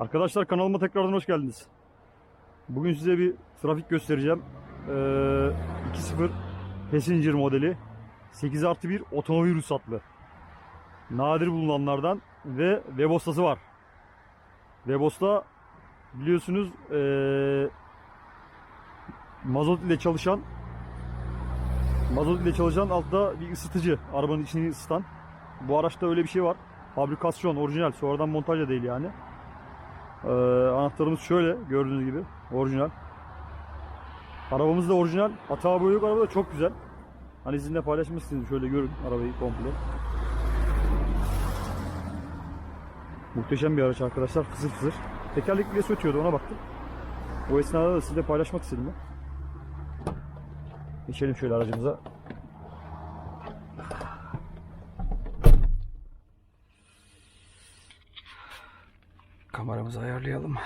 Arkadaşlar kanalıma tekrardan hoş geldiniz. Bugün size bir trafik göstereceğim. Ee, 2.0 Passenger modeli 8 artı 1 otomobil ruhsatlı. Nadir bulunanlardan ve Webosta'sı var. Webosta biliyorsunuz ee, mazot ile çalışan mazot ile çalışan altta bir ısıtıcı. Arabanın içini ısıtan. Bu araçta öyle bir şey var. Fabrikasyon, orijinal. Sonradan montaj da değil yani. Ee, anahtarımız şöyle gördüğünüz gibi orijinal. Arabamız da orijinal. Hata boyu yok araba da çok güzel. Hani sizinle paylaşmak istedim. Şöyle görün arabayı komple. Muhteşem bir araç arkadaşlar. Fızır fızır. Tekerlek bile ötüyordu ona baktım. O esnada da sizinle paylaşmak istedim ben. Geçelim şöyle aracımıza. Kameramızı ayarlayalım.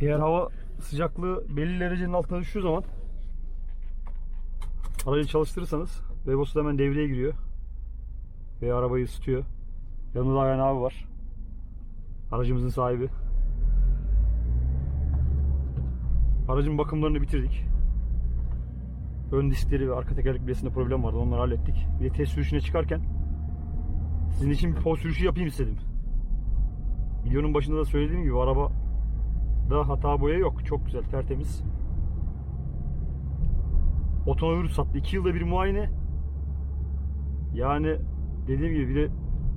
Eğer hava sıcaklığı belli derecenin altına düştüğü zaman aracı çalıştırırsanız Webos da hemen devreye giriyor. Ve arabayı ısıtıyor. Yanında Ayhan abi var. Aracımızın sahibi. Aracın bakımlarını bitirdik. Ön diskleri ve arka tekerlek bilyesinde problem vardı. Onları hallettik. Bir de test sürüşüne çıkarken sizin için bir poz sürüşü yapayım istedim. Videonun başında da söylediğim gibi araba da hata boya yok. Çok güzel, tertemiz. Otomobil ruhsatlı. 2 yılda bir muayene. Yani dediğim gibi bir de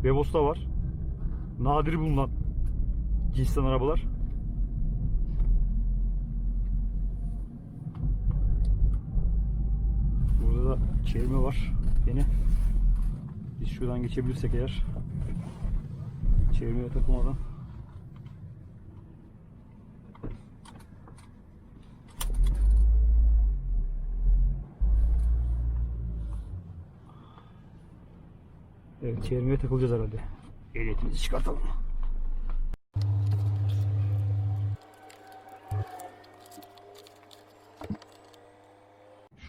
Bebos'ta var. Nadir bulunan cinsten arabalar. Burada da çevirme var. Yeni. Biz şuradan geçebilirsek eğer. Çevirmeye takılmadan. Evet çevirmeye takılacağız herhalde. Ehliyetimizi çıkartalım.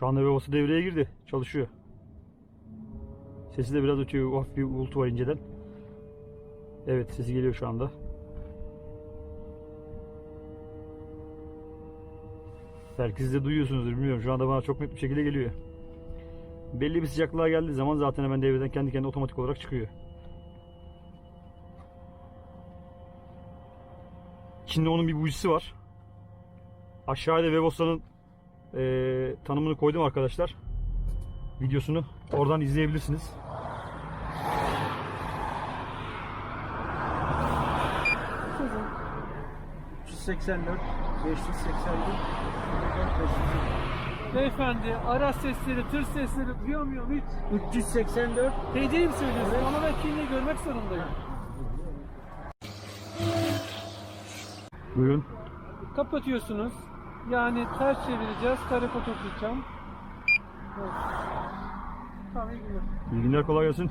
Şu anda babası devreye girdi. Çalışıyor. Sesi de biraz ötüyor. Hafif bir uğultu var inceden. Evet sesi geliyor şu anda. Belki siz de duyuyorsunuzdur bilmiyorum. Şu anda bana çok net bir şekilde geliyor. Belli bir sıcaklığa geldiği zaman zaten hemen devreden kendi kendine otomatik olarak çıkıyor. İçinde onun bir bujisi var. Aşağıda Webosa'nın eee tanımını koydum arkadaşlar. Videosunu oradan izleyebilirsiniz. Kızım. 384 581 Beyefendi araç sesleri, tır sesleri duyamıyorum hiç. 384 TC'yi mi söylüyorsun? Ama ben kimliği görmek zorundayım. Buyurun. Kapatıyorsunuz. Yani ters çevireceğiz. Karekot okuyacağım. Evet. Tamam iyi günler. İyi günler kolay gelsin.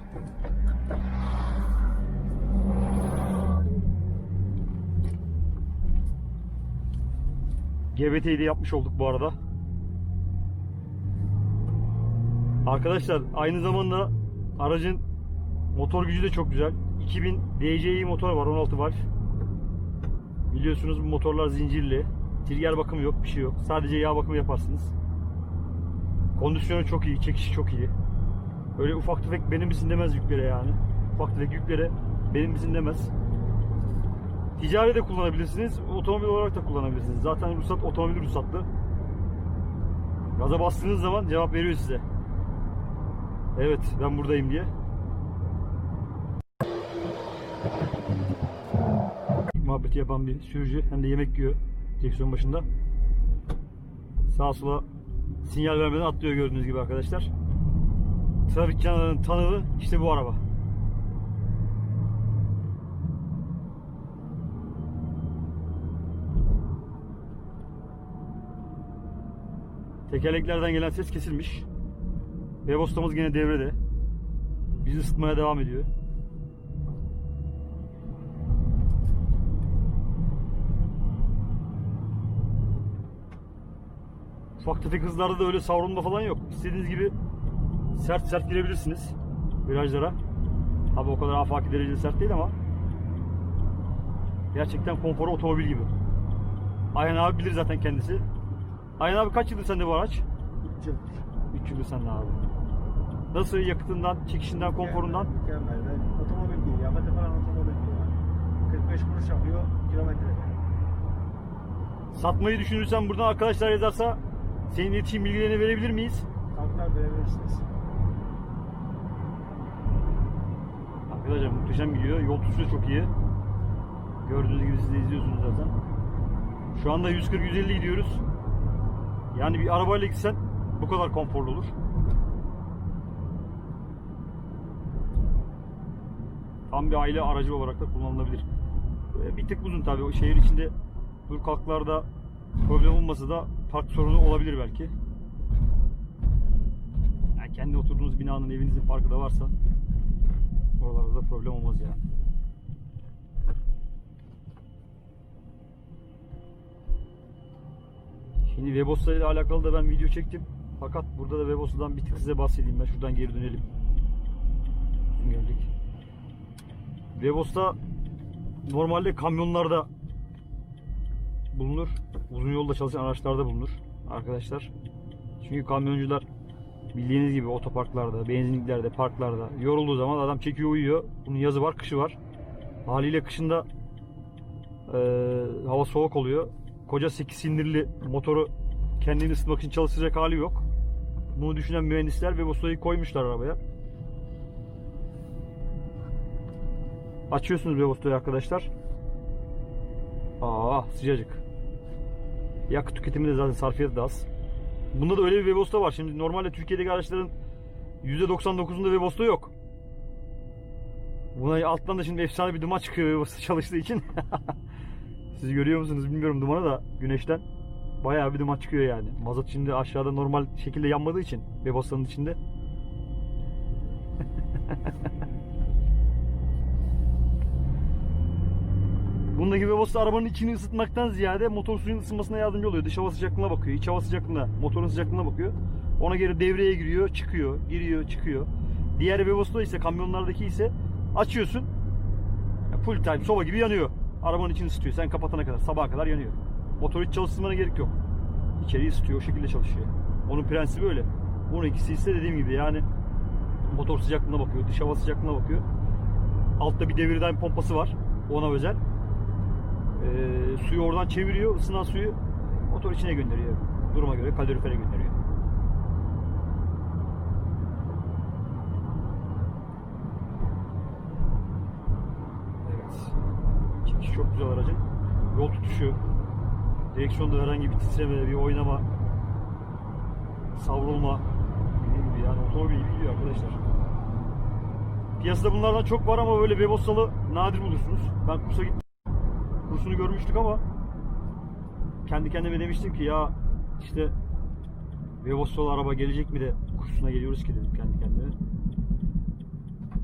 GBT'yi de yapmış olduk bu arada. Arkadaşlar aynı zamanda aracın motor gücü de çok güzel. 2000 DCI motor var 16 valve. Biliyorsunuz bu motorlar zincirli. Trigger bakımı yok, bir şey yok. Sadece yağ bakımı yaparsınız. Kondisyonu çok iyi, çekişi çok iyi. Öyle ufak tefek benim misin demez yüklere yani. Ufak tefek yüklere benim misin demez. Ticari de kullanabilirsiniz, otomobil olarak da kullanabilirsiniz. Zaten ruhsat otomobil ruhsatlı. Gaza bastığınız zaman cevap veriyor size. Evet, ben buradayım diye. Muhabbeti yapan bir sürücü hem de yemek yiyor direksiyon başında. Sağa sola sinyal vermeden atlıyor gördüğünüz gibi arkadaşlar. Trafik canavarının tanığı işte bu araba. Tekerleklerden gelen ses kesilmiş. Bebostamız yine devrede. Bizi ısıtmaya devam ediyor. Ufak tefek hızlarda da öyle savrulma falan yok. İstediğiniz gibi sert sert girebilirsiniz virajlara. Abi o kadar afaki derecede sert değil ama gerçekten konforu otomobil gibi. Ayhan abi bilir zaten kendisi. Ayhan abi kaç yıldır sende bu araç? 3 yıl. 3 yıldır sende abi. Nasıl yakıtından, çekişinden, konforundan? Mükemmel. Ben otomobil değil. Yakıtı falan otomobil değil. yani. 45 kuruş yapıyor kilometre. Satmayı düşünürsen buradan arkadaşlar yazarsa senin iletişim bilgilerini verebilir miyiz? Tabii tabii verebilirsiniz. Arkadaşlar muhteşem gidiyor. Yol tutuşu çok iyi. Gördüğünüz gibi siz de izliyorsunuz zaten. Şu anda 140-150 gidiyoruz. Yani bir arabayla gitsen bu kadar konforlu olur. Tam bir aile aracı olarak da kullanılabilir. Ee, Bir tık uzun tabii. O şehir içinde dur kalklarda problem olmasa da park sorunu olabilir belki. Yani kendi oturduğunuz binanın evinizin parkı da varsa Oralarda da problem olmaz ya. Şimdi Webosta ile alakalı da ben video çektim. Fakat burada da Webosta'dan bir tık size bahsedeyim ben. Şuradan geri dönelim. Geldik. Webosta normalde kamyonlarda bulunur. Uzun yolda çalışan araçlarda bulunur arkadaşlar. Çünkü kamyoncular bildiğiniz gibi otoparklarda, benzinliklerde, parklarda yorulduğu zaman adam çekiyor uyuyor. Bunun yazı var, kışı var. Haliyle kışında eee, hava soğuk oluyor. Koca 8 sindirli motoru kendini ısıtmak için çalıştıracak hali yok. Bunu düşünen mühendisler ve Bosta'yı koymuşlar arabaya. Açıyorsunuz Bebosta'yı arkadaşlar. Aa sıcacık. Yakıt tüketimi de zaten sarfiyatı da az. Bunda da öyle bir Webasto var. Şimdi normalde Türkiye'deki araçların %99'unda Webasto yok. Buna alttan da şimdi efsane bir duman çıkıyor Webasto çalıştığı için. Siz görüyor musunuz bilmiyorum dumanı da güneşten. Bayağı bir duman çıkıyor yani. Mazot şimdi aşağıda normal şekilde yanmadığı için Webasto'nun içinde. Bundaki Webasto arabanın içini ısıtmaktan ziyade motor suyun ısınmasına yardımcı oluyor. Dış hava sıcaklığına bakıyor, iç hava sıcaklığına, motorun sıcaklığına bakıyor. Ona göre devreye giriyor, çıkıyor, giriyor, çıkıyor. Diğer Webasto ise kamyonlardaki ise açıyorsun. Full time soba gibi yanıyor. Arabanın içini ısıtıyor. Sen kapatana kadar, sabaha kadar yanıyor. Motoru hiç çalıştırmana gerek yok. İçeriği ısıtıyor, o şekilde çalışıyor. Onun prensibi öyle. Bunun ikisi ise dediğim gibi yani motor sıcaklığına bakıyor, dış hava sıcaklığına bakıyor. Altta bir devirden pompası var. Ona özel. Ee, suyu oradan çeviriyor. ısınan suyu motor içine gönderiyor. Duruma göre kalorifere gönderiyor. Evet. Çekiş çok güzel aracın. Yol tutuşu, direksiyonda herhangi bir titreme, bir oynama, savrulma gibi yani otomobil gibi gidiyor arkadaşlar. Piyasada bunlardan çok var ama böyle Webasto'lu nadir bulursunuz. Ben kursa gittim kursunu görmüştük ama kendi kendime demiştim ki ya işte Vevostol araba gelecek mi de kursuna geliyoruz ki dedim kendi kendime.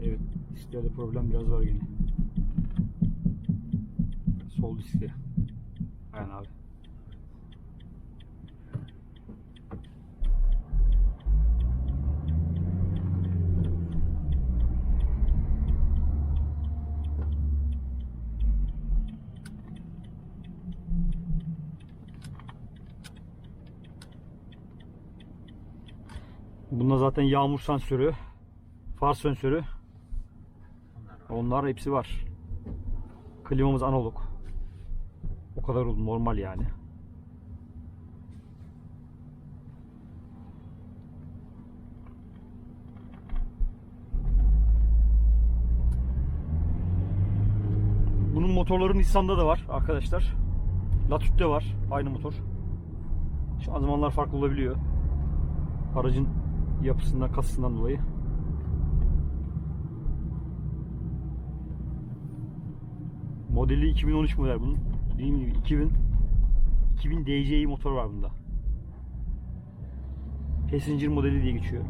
Evet disklerde problem biraz var gene. Sol diskte. Aynen abi. Bunda zaten yağmur sensörü, far sensörü. Onlar hepsi var. Klimamız analog. O kadar normal yani. Bunun motorları Nissan'da da var arkadaşlar. Latüt'te var aynı motor. Şanzımanlar farklı olabiliyor. Aracın yapısından, kasasından dolayı. Modeli 2013 model bunun. Dediğim gibi 2000 2000 DCI motor var bunda. Passenger modeli diye geçiyor.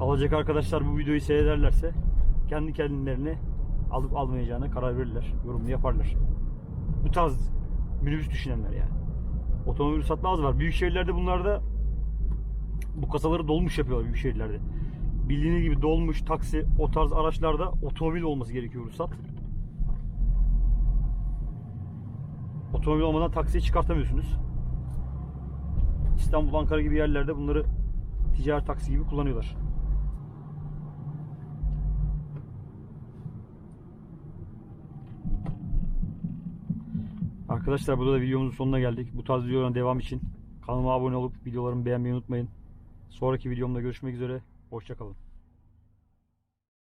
Alacak arkadaşlar bu videoyu seyrederlerse kendi kendilerine alıp almayacağına karar verirler. Yorumunu yaparlar. Bu tarz minibüs düşünenler yani. Otomobil ruhsatlı az var. Büyük şehirlerde bunlarda bu kasaları dolmuş yapıyorlar büyük şehirlerde. Bildiğiniz gibi dolmuş, taksi, o tarz araçlarda otomobil olması gerekiyor ruhsat. Otomobil olmadan taksiye çıkartamıyorsunuz. İstanbul, Ankara gibi yerlerde bunları ticari taksi gibi kullanıyorlar. Arkadaşlar burada da videomuzun sonuna geldik. Bu tarz videoların devam için kanalıma abone olup videolarımı beğenmeyi unutmayın. Sonraki videomda görüşmek üzere. Hoşçakalın.